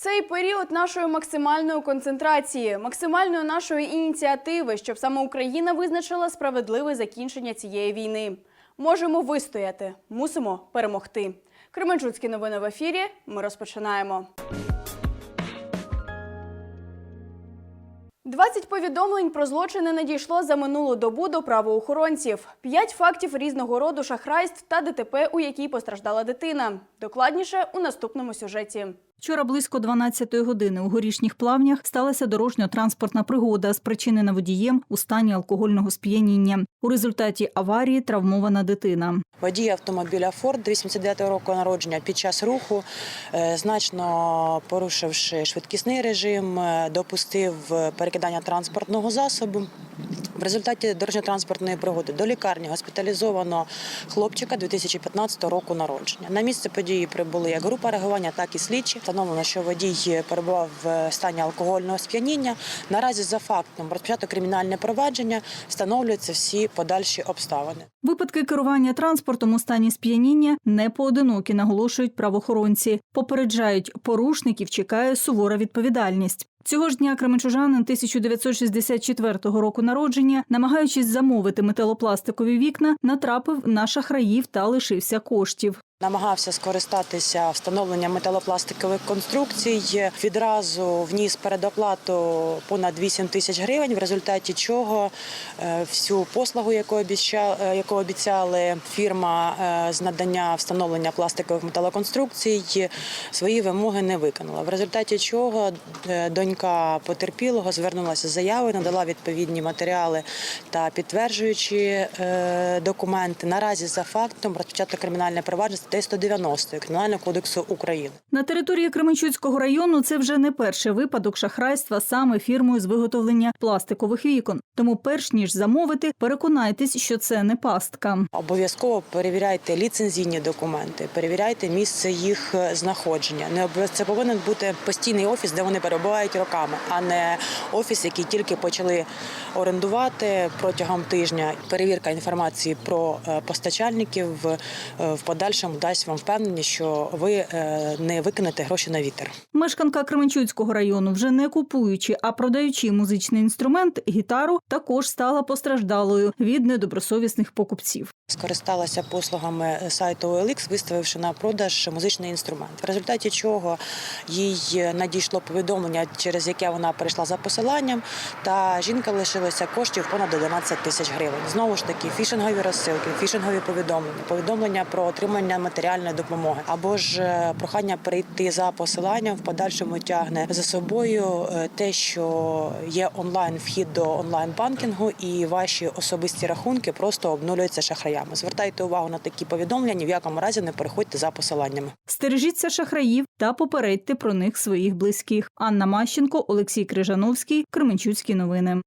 Цей період нашої максимальної концентрації, максимальної нашої ініціативи, щоб саме Україна визначила справедливе закінчення цієї війни. Можемо вистояти, мусимо перемогти. Кременчуцькі новини в ефірі. Ми розпочинаємо. 20 повідомлень про злочини надійшло за минулу добу до правоохоронців. П'ять фактів різного роду шахрайств та ДТП, у якій постраждала дитина. Докладніше у наступному сюжеті. Вчора близько 12-ї години у горішніх плавнях сталася дорожньо-транспортна пригода, спричинена водієм у стані алкогольного сп'яніння. У результаті аварії травмована дитина. Водій автомобіля Форд 89 року народження під час руху, е, значно порушивши швидкісний режим, е, допустив перекидання транспортного засобу. В результаті дорожньо-транспортної пригоди до лікарні госпіталізовано хлопчика 2015 року народження. На місце події прибули як група реагування, так і слідчі. Встановлено, що водій перебував в стані алкогольного сп'яніння. Наразі за фактом розпочато кримінальне провадження, встановлюються всі подальші обставини. Випадки керування транспортом у стані сп'яніння не поодинокі, наголошують правоохоронці. Попереджають, порушників чекає сувора відповідальність. Цього ж дня кременчужанин 1964 року народження, намагаючись замовити металопластикові вікна, натрапив на шахраїв та лишився коштів. Намагався скористатися встановленням металопластикових конструкцій. Відразу вніс передоплату понад 8 тисяч гривень, в результаті чого е, всю послугу, яку е, обіцяли фірма е, з надання встановлення пластикових металоконструкцій, свої вимоги не виконала. В результаті чого донька потерпілого звернулася з заявою, надала відповідні матеріали та підтверджуючі документи. Наразі за фактом розпочато кримінальне провадження статтею 190 Кримінального кодексу України. На території Кременчуцького району це вже не перший випадок шахрайства саме фірмою з виготовлення пластикових вікон. Тому, перш ніж замовити, переконайтесь, що це не пастка. Обов'язково перевіряйте ліцензійні документи, перевіряйте місце їх е, знаходження. Не це повинен бути постійний офіс, де вони перебувають роками, а не офіс, який тільки почали орендувати протягом тижня. Перевірка інформації про е, постачальників е, в подальшому дасть вам впевненість, що ви е, не викинете гроші на вітер. Мешканка Кременчуцького району, вже не купуючи, а продаючи музичний інструмент гітару, також стала постраждалою від недобросовісних покупців. Скористалася послугами сайту OLX, виставивши на продаж музичний інструмент. В результаті чого їй надійшло повідомлення, через яке вона перейшла за посиланням, та жінка лишилася коштів понад 11 тисяч гривень. Знову ж таки, фішингові розсилки, фішингові повідомлення, повідомлення про отримання матеріальної допомоги або ж е, прохання перейти за посиланням в подальшому тягне за собою е, те, що є онлайн вхід до онлайн банкінгу, і ваші особисті рахунки просто обнулюються шахраями. Звертайте увагу на такі повідомлення. В якому разі не переходьте за посиланнями. Стережіться шахраїв та попередьте про них своїх близьких. Анна Мащенко, Олексій Крижановський, Кременчуцькі новини.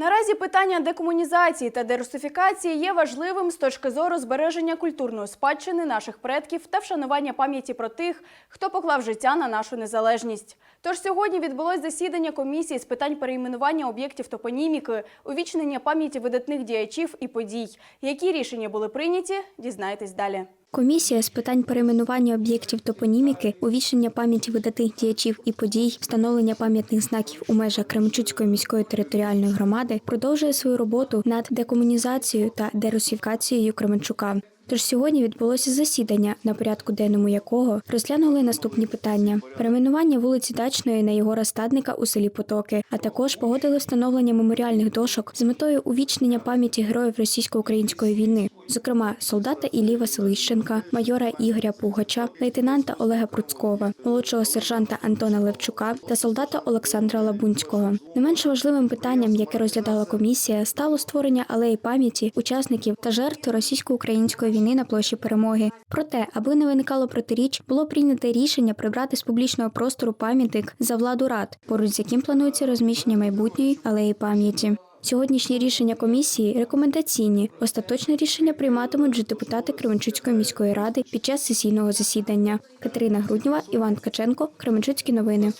Наразі питання декомунізації та дерусифікації є важливим з точки зору збереження культурної спадщини наших предків та вшанування пам'яті про тих, хто поклав життя на нашу незалежність. Тож сьогодні відбулось засідання комісії з питань перейменування об'єктів топоніміки, увічнення пам'яті видатних діячів і подій. Які рішення були прийняті, дізнайтесь далі. Комісія з питань перейменування об'єктів топоніміки, увічнення пам'яті видатих діячів і подій, встановлення пам'ятних знаків у межах Кременчуцької міської територіальної громади продовжує свою роботу над декомунізацією та дерусифікацією Кременчука. Тож сьогодні відбулося засідання, на порядку денному якого розглянули наступні питання: перейменування вулиці Дачної на Єгора Стадника у селі Потоки, а також погодили встановлення меморіальних дошок з метою увічнення пам'яті героїв російсько-української війни, зокрема солдата Іллі Василищенка, майора Ігоря Пугача, лейтенанта Олега Пруцкова, молодшого сержанта Антона Левчука та солдата Олександра Лабунського. Не менш важливим питанням, яке розглядала комісія, стало створення алеї пам'яті учасників та жертв російсько-української війни на площі перемоги. Проте, аби не виникало протиріч, було прийнято рішення прибрати з публічного простору пам'ятник за владу рад, поруч з яким планується розміщення майбутньої алеї пам'яті. Сьогоднішні рішення комісії рекомендаційні. Остаточне рішення прийматимуть вже депутати Кременчуцької міської ради під час сесійного засідання. Катерина Груднєва, Іван Ткаченко, Кременчуцькі новини.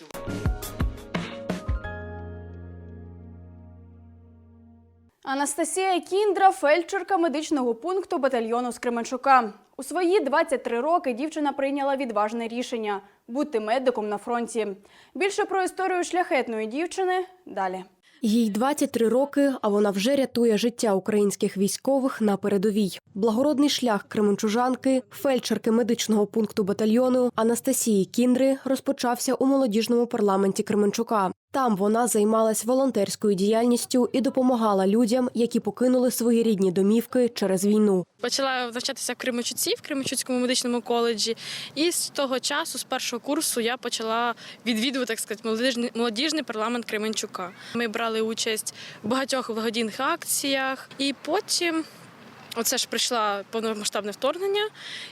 Анастасія Кіндра, фельдшерка медичного пункту батальйону з Кременчука. У свої 23 роки дівчина прийняла відважне рішення бути медиком на фронті. Більше про історію шляхетної дівчини далі. Їй 23 роки, а вона вже рятує життя українських військових на передовій. Благородний шлях кременчужанки, фельдшерки медичного пункту батальйону Анастасії Кіндри розпочався у молодіжному парламенті Кременчука. Там вона займалась волонтерською діяльністю і допомагала людям, які покинули свої рідні домівки через війну. Почала навчатися в Кременчуці, в Кременчуцькому медичному коледжі. І з того часу, з першого курсу, я почала відвідувати так сказати, молодіжний, молодіжний парламент Кременчука. Ми брали участь в багатьох благодійних акціях, і потім. Оце ж прийшла повномасштабне вторгнення,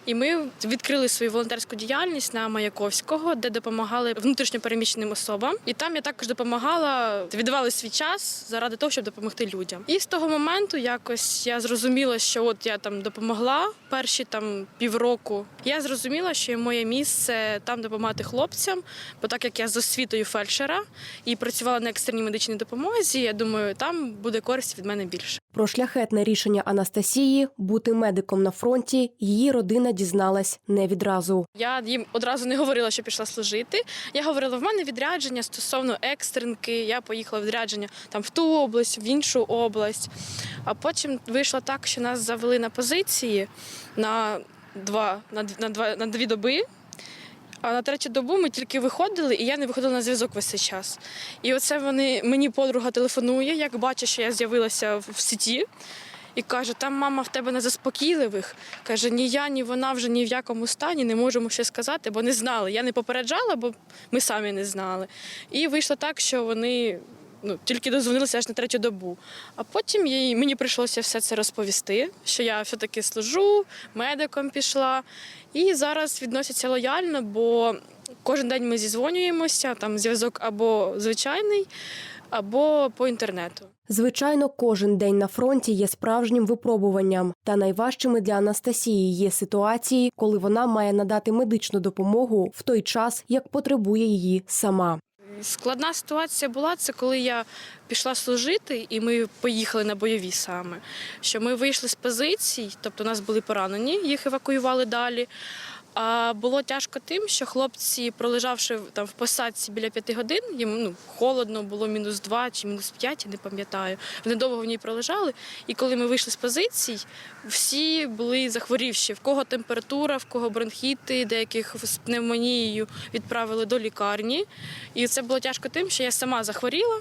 і ми відкрили свою волонтерську діяльність на Маяковського, де допомагали внутрішньопереміщеним особам. І там я також допомагала, віддавали свій час заради того, щоб допомогти людям. І з того моменту якось я зрозуміла, що от я там допомогла перші там півроку. Я зрозуміла, що моє місце там допомагати хлопцям, бо так як я з освітою фельдшера і працювала на екстреній медичній допомозі, я думаю, там буде користь від мене більше. Про шляхетне рішення Анастасії бути медиком на фронті її родина дізналась не відразу. Я їм одразу не говорила, що пішла служити. Я говорила, в мене відрядження стосовно екстренки. Я поїхала відрядження там в ту область, в іншу область. А потім вийшло так, що нас завели на позиції на два на, на два на дві доби. А на третю добу ми тільки виходили, і я не виходила на зв'язок весь цей час. І оце вони мені подруга телефонує, як бачить, що я з'явилася в сіті. І каже, там мама в тебе на заспокійливих. Каже, ні я, ні вона вже ні в якому стані не можемо ще сказати, бо не знали. Я не попереджала, бо ми самі не знали. І вийшло так, що вони ну, тільки дозвонилися аж на третю добу. А потім їй, мені прийшлося все це розповісти, що я все-таки служу, медиком пішла. І зараз відносяться лояльно, бо кожен день ми зізвонюємося, там зв'язок або звичайний, або по інтернету. Звичайно, кожен день на фронті є справжнім випробуванням, та найважчими для Анастасії є ситуації, коли вона має надати медичну допомогу в той час, як потребує її сама. Складна ситуація була це, коли я пішла служити, і ми поїхали на бойові саме. Що ми вийшли з позицій, тобто нас були поранені, їх евакуювали далі. А було тяжко тим, що хлопці, пролежавши там в посадці біля п'яти годин, їм ну, холодно, було мінус два чи мінус п'ять, я не пам'ятаю. Вони довго в ній пролежали. І коли ми вийшли з позицій, всі були захворівші. В кого температура, в кого бронхіти, деяких з пневмонією відправили до лікарні. І це було тяжко тим, що я сама захворіла,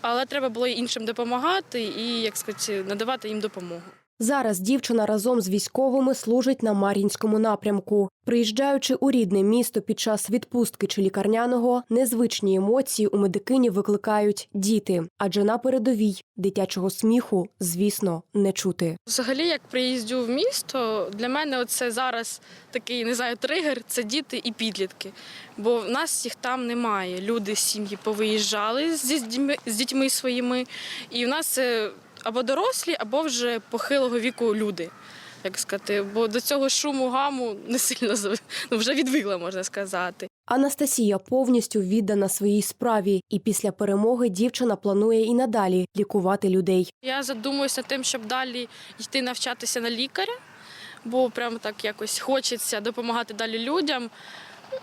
але треба було іншим допомагати і, як сказати, надавати їм допомогу. Зараз дівчина разом з військовими служить на Мар'їнському напрямку. Приїжджаючи у рідне місто під час відпустки чи лікарняного, незвичні емоції у медикині викликають діти, адже на передовій дитячого сміху, звісно, не чути. Взагалі, як приїздю в місто, для мене це зараз такий не знаю, тригер це діти і підлітки. Бо в нас їх там немає. Люди сім'ї повиїжджали з дітьми, з дітьми своїми, і в нас це або дорослі, або вже похилого віку люди. Як сказати, бо до цього шуму гаму не сильно ну, вже відвикла, можна сказати. Анастасія повністю віддана своїй справі, і після перемоги дівчина планує і надалі лікувати людей. Я задумуюся над тим, щоб далі йти навчатися на лікаря, бо прямо так якось хочеться допомагати далі людям.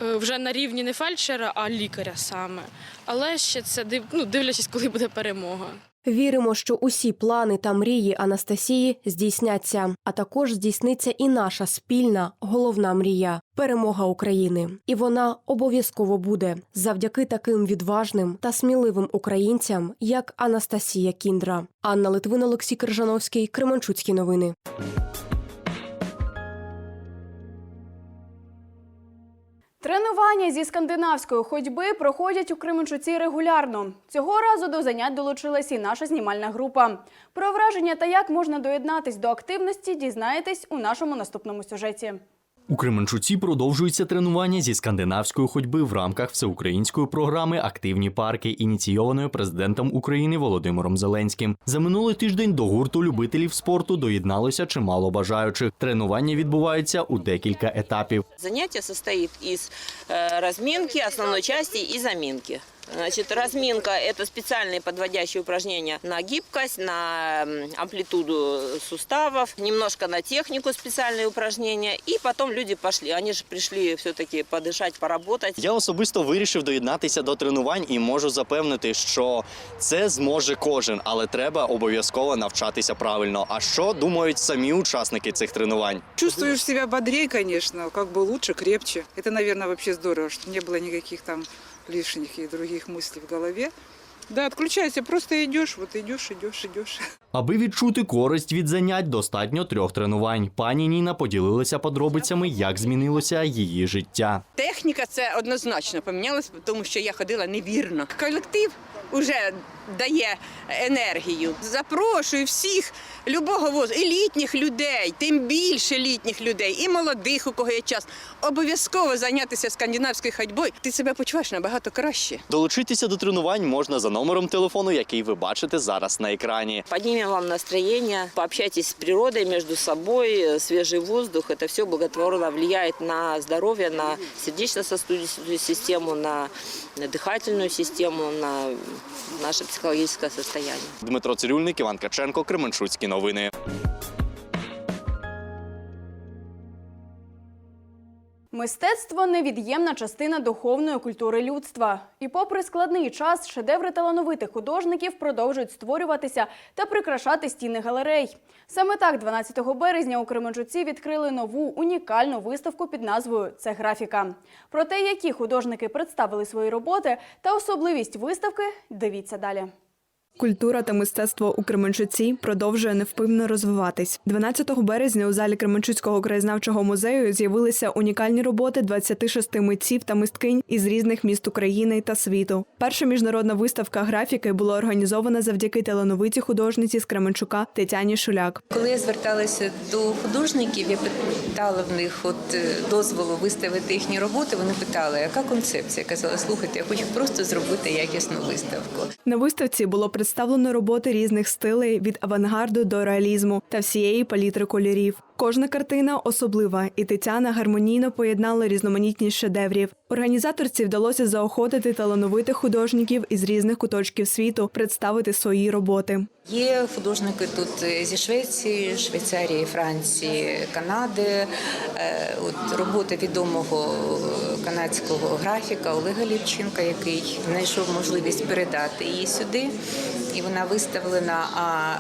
е, Вже на рівні не фельдшера, а лікаря саме. Але ще це ну, дивлячись, коли буде перемога. Віримо, що усі плани та мрії Анастасії здійсняться, а також здійсниться і наша спільна головна мрія перемога України. І вона обов'язково буде завдяки таким відважним та сміливим українцям, як Анастасія Кіндра. Анна Литвин, Олексій Крижановський, Кременчуцькі новини. Тренування зі скандинавської ходьби проходять у Кременчуці регулярно. Цього разу до занять долучилась і наша знімальна група. Про враження та як можна доєднатись до активності, дізнаєтесь у нашому наступному сюжеті. У Кременчуці продовжується тренування зі скандинавської ходьби в рамках всеукраїнської програми Активні парки, ініційованої президентом України Володимиром Зеленським. За минулий тиждень до гурту любителів спорту доєдналося чимало бажаючих. Тренування відбуваються у декілька етапів. Занятие состоит из э, разминки, основной части и заминки. Значит, разминка – это специальные подводящие упражнения на гибкость, на м, амплитуду суставов, немножко на технику специальные упражнения. И потом люди пошли. Они же пришли все-таки подышать, поработать. Я особисто вирішив доєднатися до тренувань і можу запевнити, що це зможе кожен, але треба обов'язково навчатися правильно. А що думають самі учасники цих тренувань? Чувствуешь себя бодрее, конечно, как бы лучше, крепче. Это, наверное, вообще здорово, что не было никаких там лишних и других мыслей в голове. Да, отключайся, просто идешь, вот идешь, идешь, идешь. Аби відчути користь від занять, достатньо трьох тренувань. Пані Ніна поділилася подробицями, як змінилося її життя. Техніка це однозначно помінялась, тому що я ходила невірно. Колектив вже дає енергію. Запрошую всіх любого возу, і літніх людей, тим більше літніх людей, і молодих, у кого є час. Обов'язково зайнятися скандинавською ходьбою. Ти себе почуваєш набагато краще. Долучитися до тренувань можна за номером телефону, який ви бачите зараз на екрані. Поднимем вам настроение, пообщайтесь с природой, между собой, э, свежий воздух. Это все благотворно влияет на здоровье, на сердечно-сосудистую систему, на дыхательную систему, на наше психологическое состояние. Дмитро Цирюльник, Іван Каченко, Кременчуцькі новини. Мистецтво невід'ємна частина духовної культури людства. І попри складний час, шедеври талановитих художників продовжують створюватися та прикрашати стіни галерей. Саме так, 12 березня у Кременчуці відкрили нову унікальну виставку під назвою Це графіка. Про те, які художники представили свої роботи та особливість виставки, дивіться далі. Культура та мистецтво у Кременчуці продовжує невпинно розвиватись. 12 березня у залі Кременчуцького краєзнавчого музею з'явилися унікальні роботи 26 митців та мисткинь із різних міст України та світу. Перша міжнародна виставка графіки була організована завдяки талановитій художниці з Кременчука Тетяні Шуляк. Коли я зверталася до художників, я питала в них от е, дозволу виставити їхні роботи. Вони питали, яка концепція? Я казала, слухайте, я хочу просто зробити якісну виставку. На виставці було представлено роботи різних стилей від авангарду до реалізму та всієї палітри кольорів. Кожна картина особлива, і Тетяна гармонійно поєднала різноманітність шедеврів. Організаторці вдалося заохотити талановитих художників із різних куточків світу представити свої роботи. Є художники тут е, зі Швеції, Швейцарії, Франції, Канади. Е, От робота відомого е, канадського графіка Олега Лівченка, який знайшов можливість передати її сюди. І вона виставлена. А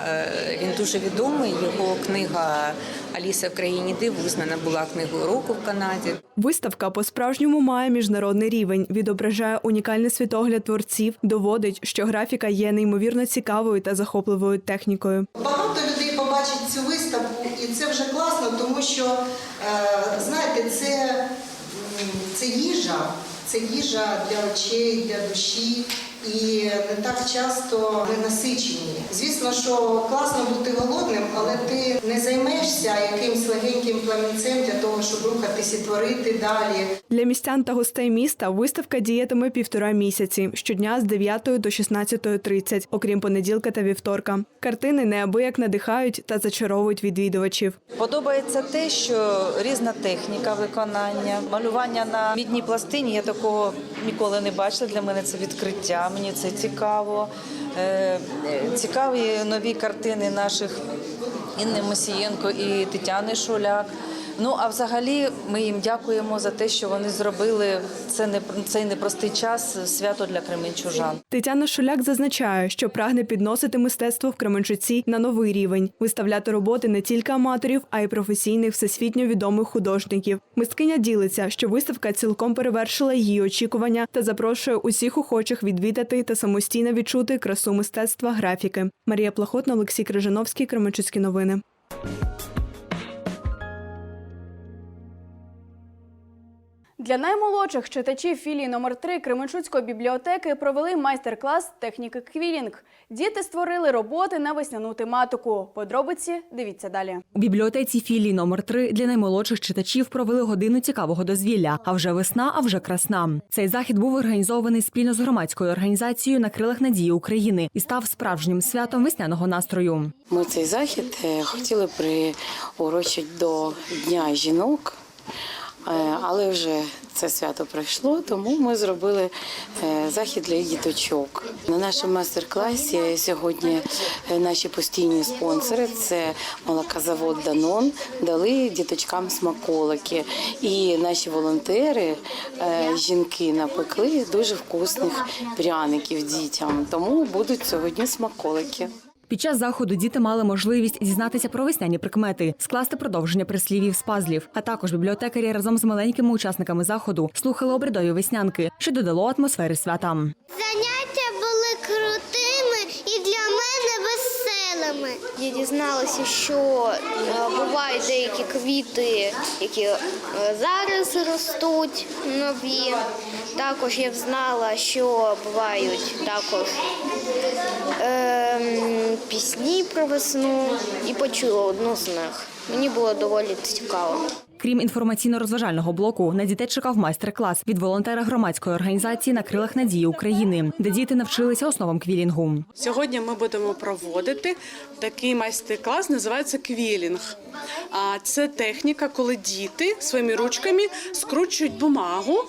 він дуже відомий. Його книга Аліса в країні див визнана була книгою року в Канаді. Виставка по-справжньому має міжнародний рівень, відображає унікальний світогляд творців, доводить, що графіка є неймовірно цікавою та захопливою технікою. Багато людей побачить цю виставку, і це вже класно, тому що е, знаєте, це, це їжа, це їжа для очей, для душі. І не так часто ми насичені. Звісно, що класно бути голодним, але ти не займешся якимсь легеньким пламінцем для того, щоб рухатись і творити далі. Для містян та гостей міста виставка діятиме півтора місяці щодня з 9 до 16.30, окрім понеділка та вівторка. Картини неабияк надихають та зачаровують відвідувачів. Подобається те, що різна техніка виконання, малювання на мідній пластині. Я такого ніколи не бачила. Для мене це відкриття. Мені це цікаво. Е, Цікаві нові картини наших Інни Мосієнко і Тетяни Шуляк. Ну а взагалі ми їм дякуємо за те, що вони зробили це не цей непростий час свято для кременчужан. Тетяна Шуляк зазначає, що прагне підносити мистецтво в Кременчуці на новий рівень, виставляти роботи не тільки аматорів, а й професійних всесвітньо відомих художників. Мисткиня ділиться, що виставка цілком перевершила її очікування та запрошує усіх охочих відвідати та самостійно відчути красу мистецтва графіки. Марія Плахотна, Олексій Крижановський, Кременчуцькі новини. Для наймолодших читачів філії номер 3 Кременчуцької бібліотеки провели майстер-клас техніки квілінг. Діти створили роботи на весняну тематику. Подробиці дивіться далі. У бібліотеці філії номер 3 для наймолодших читачів провели годину цікавого дозвілля. А вже весна, а вже красна. Цей захід був організований спільно з громадською організацією на крилах надії України і став справжнім святом весняного настрою. Ми цей захід е, хотіли приурочити до Дня жінок. Е, Але вже це свято пройшло, тому ми зробили е, захід для діточок. На нашому майстер-класі сьогодні е, наші постійні спонсори це молокозавод Данон дали діточкам смаколики. І наші волонтери, жінки, напекли дуже вкусних пряників дітям. Тому будуть сьогодні смаколики. Під час заходу діти мали можливість дізнатися про весняні прикмети, скласти продовження прислівів з пазлів. А також бібліотекарі разом з маленькими учасниками заходу слухали обрядові веснянки, що додало атмосфери свята. Заняття були крутими і для мене веселими. Я дізналася, що е, бувають деякі квіти, які е, зараз ростуть нові. Також я знала, що бувають також ем, пісні про весну і почула одну з них. Мені було доволі цікаво. Крім інформаційно-розважального блоку, на дітей чекав майстер-клас від волонтера громадської організації на крилах надії України, де діти навчилися основам квілінгу. Сьогодні ми будемо проводити такий майстер-клас, називається квілінг. А це техніка, коли діти своїми ручками скручують бумагу.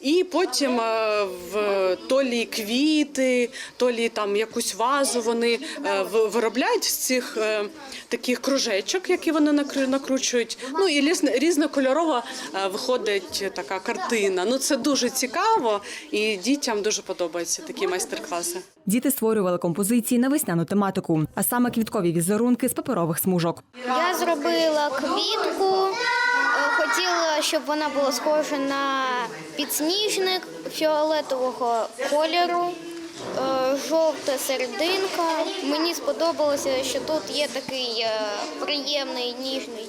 І потім е, в толі квіти, толі там якусь вазу вони е, в- виробляють з цих е, таких кружечок, які вони накру- накручують. Ну і різно- різнокольорова виходить така картина. Ну це дуже цікаво, і дітям дуже подобаються такі майстер-класи. Діти створювали композиції на весняну тематику, а саме квіткові візерунки з паперових смужок. Я зробила квітку, хотіла, щоб вона була схожа на підсніжник фіолетового кольору. е, Жовта серединка. Мені сподобалося, що тут є такий е, приємний ніжний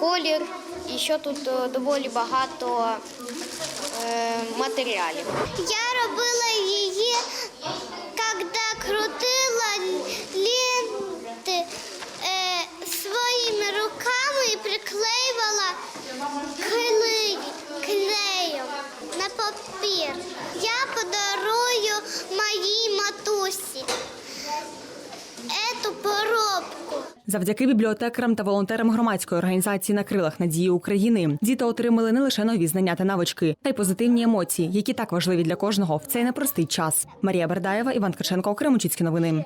колір, і що тут е, доволі багато матеріалів. Я робила її, коли крутила ленти своїми руками і приклеювала клеєм на папір. Я подарую моїй матусі эту поробку. Завдяки бібліотекарам та волонтерам громадської організації на крилах надії України діти отримали не лише нові знання та навички, та й позитивні емоції, які так важливі для кожного в цей непростий час. Марія Бердаєва, Іван Ткаченко, Кременчуцькі новини.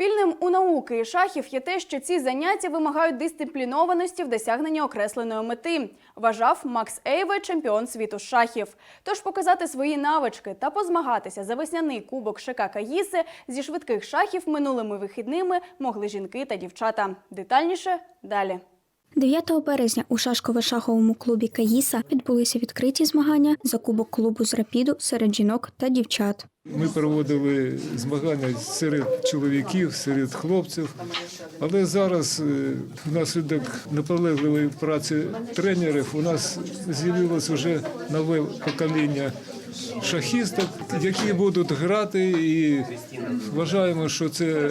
Спільним у науки і шахів є те, що ці заняття вимагають дисциплінованості в досягненні окресленої мети, вважав Макс Ейве, чемпіон світу з шахів. Тож показати свої навички та позмагатися за весняний кубок ШК Каїси зі швидких шахів минулими вихідними могли жінки та дівчата. Детальніше далі. 9 березня у шашково-шаховому клубі Каїса відбулися відкриті змагання за кубок клубу з рапіду серед жінок та дівчат. Ми проводили змагання серед чоловіків, серед хлопців. Але зараз е, внаслідок наполегливої праці тренерів у нас з'явилось вже нове покоління шахісток, які будуть грати, і вважаємо, що це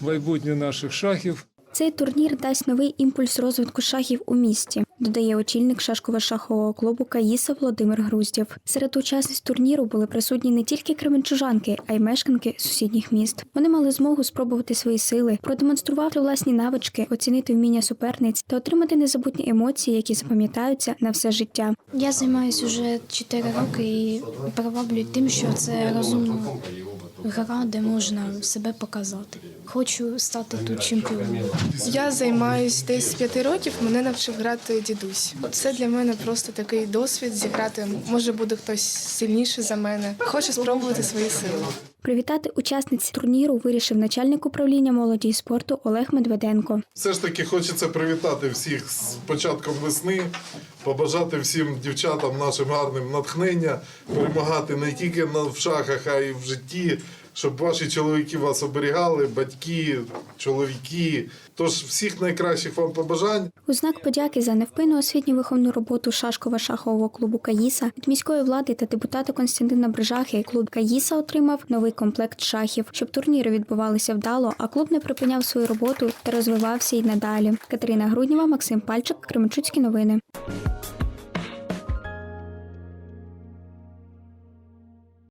майбутнє наших шахів. Цей турнір дасть новий імпульс розвитку шахів у місті, додає очільник шашково-шахового клубу Каїса Володимир Груздєв. Серед учасниць турніру були присутні не тільки кременчужанки, а й мешканки сусідніх міст. Вони мали змогу спробувати свої сили, продемонструвати власні навички, оцінити вміння суперниць та отримати незабутні емоції, які запам'ятаються на все життя. Я займаюся вже 4 роки і приваблюю тим, що це розумна гра, де можна себе показати. Хочу стати тут чемпіоном. Я займаюсь десь з п'яти років. Мене навчив грати дідусь. Це для мене просто такий досвід зіграти. Може буде хтось сильніший за мене. Хочу спробувати свої сили. Привітати учасниць турніру вирішив начальник управління молоді і спорту Олег Медведенко. Все ж таки хочеться привітати всіх з початком весни, побажати всім дівчатам нашим гарним натхнення, перемагати не тільки в шахах, а й в житті, щоб ваші чоловіки вас оберігали, батьки, чоловіки. Тож всіх найкращих вам побажань. У знак подяки за невпинну освітню виховну роботу Шашкова-шахового клубу Каїса від міської влади та депутата Константина Брижахи клуб Каїса отримав новий комплект шахів, щоб турніри відбувалися вдало, а клуб не припиняв свою роботу та розвивався й надалі. Катерина Груднєва, Максим Пальчик, Кременчуцькі новини.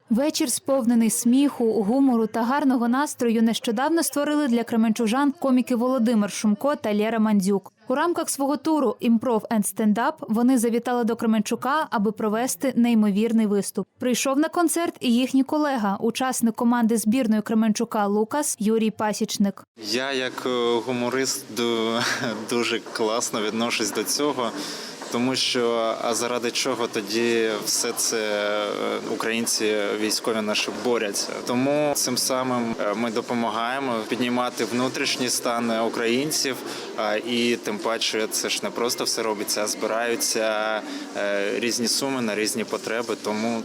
Вечір, сповнений сміху, гумору та гарного настрою, нещодавно створили для кременчужан коміки Володимир Шумко та Лєра Мандзюк. У рамках свого туру Імпров енд стендап вони завітали до Кременчука, аби провести неймовірний виступ. Прийшов на концерт і їхній колега, учасник команди збірної Кременчука Лукас Юрій Пасічник. Я як е, гуморист дуже класно відношусь до цього, тому що а заради чого тоді все це е, українці військові наші борються. Тому цим самим е, ми допомагаємо піднімати внутрішній стан українців. І тим паче це ж не просто все робиться, а збираються е, різні суми на різні потреби. Тому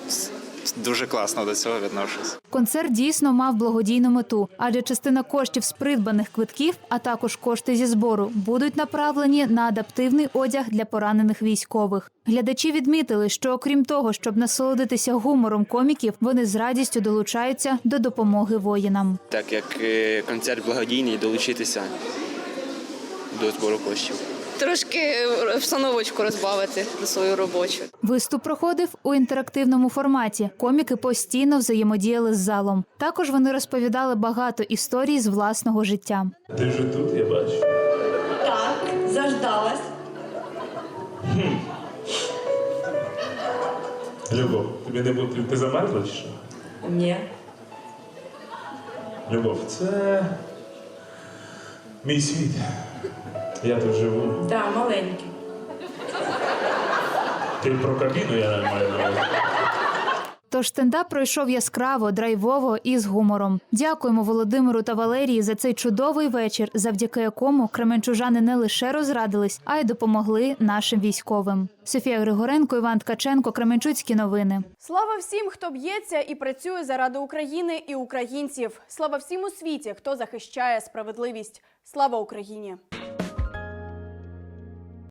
дуже класно до цього відношусь. Концерт дійсно мав благодійну мету, адже частина коштів з придбаних квитків, а також кошти зі збору, будуть направлені на адаптивний одяг для поранених військових. Глядачі відмітили, що окрім того, щоб насолодитися гумором коміків, вони з радістю долучаються до допомоги воїнам. так як е, концерт благодійний, долучитися до збору коштів. Трошки обстановочку розбавити на свою робочу. Виступ проходив у інтерактивному форматі. Коміки постійно взаємодіяли з залом. Також вони розповідали багато історій з власного життя. Ти вже тут, я бачу. Так, заждалась. Любов, тобі не буде, ти замерзла чи що? Ні. Любов, це мій світ. Я тут живу. Да, маленький. Ти про кабіну я маю на увазі. Тож стендап пройшов яскраво, драйвово і з гумором. Дякуємо Володимиру та Валерії за цей чудовий вечір, завдяки якому кременчужани не лише розрадились, а й допомогли нашим військовим. Софія Григоренко, Іван Ткаченко, Кременчуцькі новини. Слава всім, хто б'ється і працює заради України і українців. Слава всім у світі, хто захищає справедливість. Слава Україні!